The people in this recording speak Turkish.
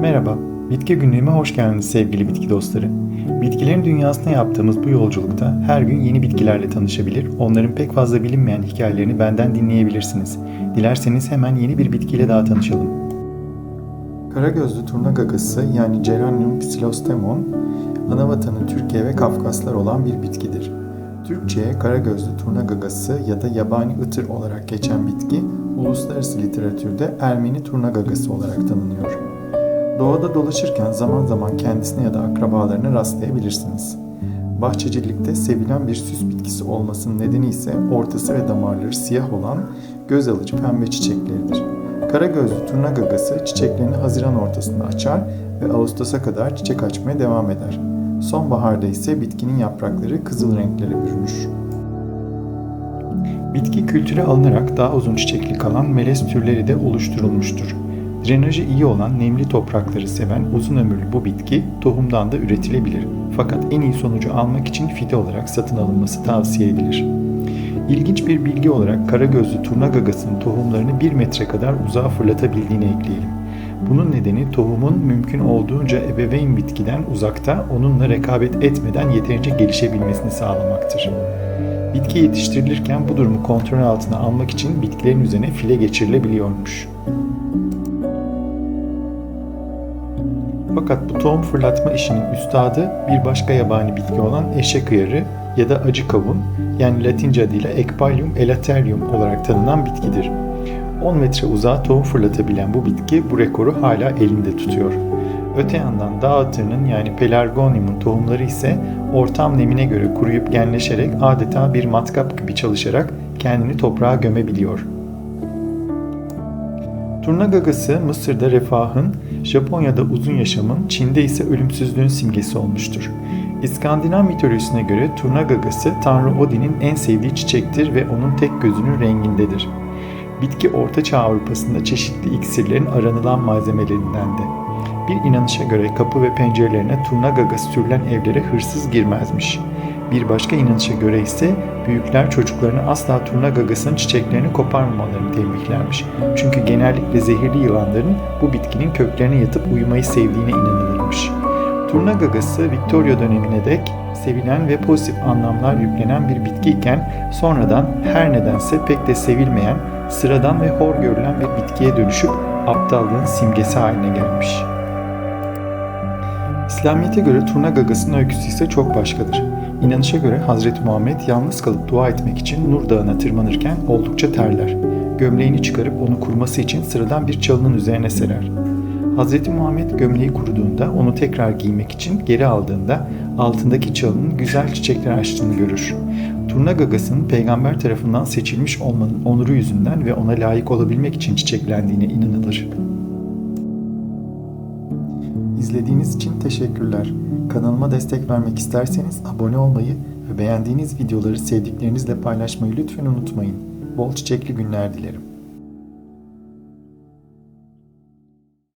Merhaba, Bitki Günlüğü'me hoş geldiniz sevgili bitki dostları. Bitkilerin dünyasına yaptığımız bu yolculukta her gün yeni bitkilerle tanışabilir, onların pek fazla bilinmeyen hikayelerini benden dinleyebilirsiniz. Dilerseniz hemen yeni bir bitkiyle daha tanışalım. Karagözlü turna gagası yani Geranium psilostemon, ana vatanı Türkiye ve Kafkaslar olan bir bitkidir. Türkçe'ye karagözlü turna gagası ya da yabani ıtır olarak geçen bitki, uluslararası literatürde Ermeni turna gagası olarak tanınıyor. Doğada dolaşırken zaman zaman kendisine ya da akrabalarına rastlayabilirsiniz. Bahçecilikte sevilen bir süs bitkisi olmasının nedeni ise ortası ve damarları siyah olan göz alıcı pembe çiçekleridir. Karagözlü turna gagası çiçeklerini Haziran ortasında açar ve Ağustos'a kadar çiçek açmaya devam eder. Sonbaharda ise bitkinin yaprakları kızıl renklere bürünür. Bitki kültüre alınarak daha uzun çiçekli kalan melez türleri de oluşturulmuştur. Drenajı iyi olan nemli toprakları seven uzun ömürlü bu bitki tohumdan da üretilebilir. Fakat en iyi sonucu almak için fide olarak satın alınması tavsiye edilir. İlginç bir bilgi olarak karagözlü turna gagasının tohumlarını 1 metre kadar uzağa fırlatabildiğini ekleyelim. Bunun nedeni tohumun mümkün olduğunca ebeveyn bitkiden uzakta onunla rekabet etmeden yeterince gelişebilmesini sağlamaktır. Bitki yetiştirilirken bu durumu kontrol altına almak için bitkilerin üzerine file geçirilebiliyormuş. Fakat bu tohum fırlatma işinin üstadı bir başka yabani bitki olan eşek hıyarı ya da acı kavun yani Latince adıyla Ecpalium elaterium olarak tanınan bitkidir. 10 metre uzağa tohum fırlatabilen bu bitki bu rekoru hala elinde tutuyor. Öte yandan dağ atırının yani Pelargonium'un tohumları ise ortam nemine göre kuruyup genleşerek adeta bir matkap gibi çalışarak kendini toprağa gömebiliyor. Turna gagası Mısır'da refahın, Japonya'da uzun yaşamın, Çin'de ise ölümsüzlüğün simgesi olmuştur. İskandinav mitolojisine göre turna gagası Tanrı Odin'in en sevdiği çiçektir ve onun tek gözünün rengindedir. Bitki Orta Çağ Avrupa'sında çeşitli iksirlerin aranılan malzemelerindendi. Bir inanışa göre kapı ve pencerelerine turna gagası sürülen evlere hırsız girmezmiş. Bir başka inanışa göre ise büyükler çocuklarına asla turna gagasının çiçeklerini koparmamalarını tembihlermiş. Çünkü genellikle zehirli yılanların bu bitkinin köklerine yatıp uyumayı sevdiğine inanılırmış. Turna gagası Victoria dönemine dek sevilen ve pozitif anlamlar yüklenen bir bitkiyken sonradan her nedense pek de sevilmeyen, sıradan ve hor görülen bir bitkiye dönüşüp aptallığın simgesi haline gelmiş. İslamiyet'e göre turna gagasının öyküsü ise çok başkadır. İnanışa göre Hazreti Muhammed yalnız kalıp dua etmek için Nur Dağı'na tırmanırken oldukça terler. Gömleğini çıkarıp onu kuruması için sıradan bir çalının üzerine serer. Hazreti Muhammed gömleği kuruduğunda onu tekrar giymek için geri aldığında altındaki çalının güzel çiçekler açtığını görür. Turna gagasının peygamber tarafından seçilmiş olmanın onuru yüzünden ve ona layık olabilmek için çiçeklendiğine inanılır. İzlediğiniz için teşekkürler. Kanalıma destek vermek isterseniz abone olmayı ve beğendiğiniz videoları sevdiklerinizle paylaşmayı lütfen unutmayın. Bol çiçekli günler dilerim.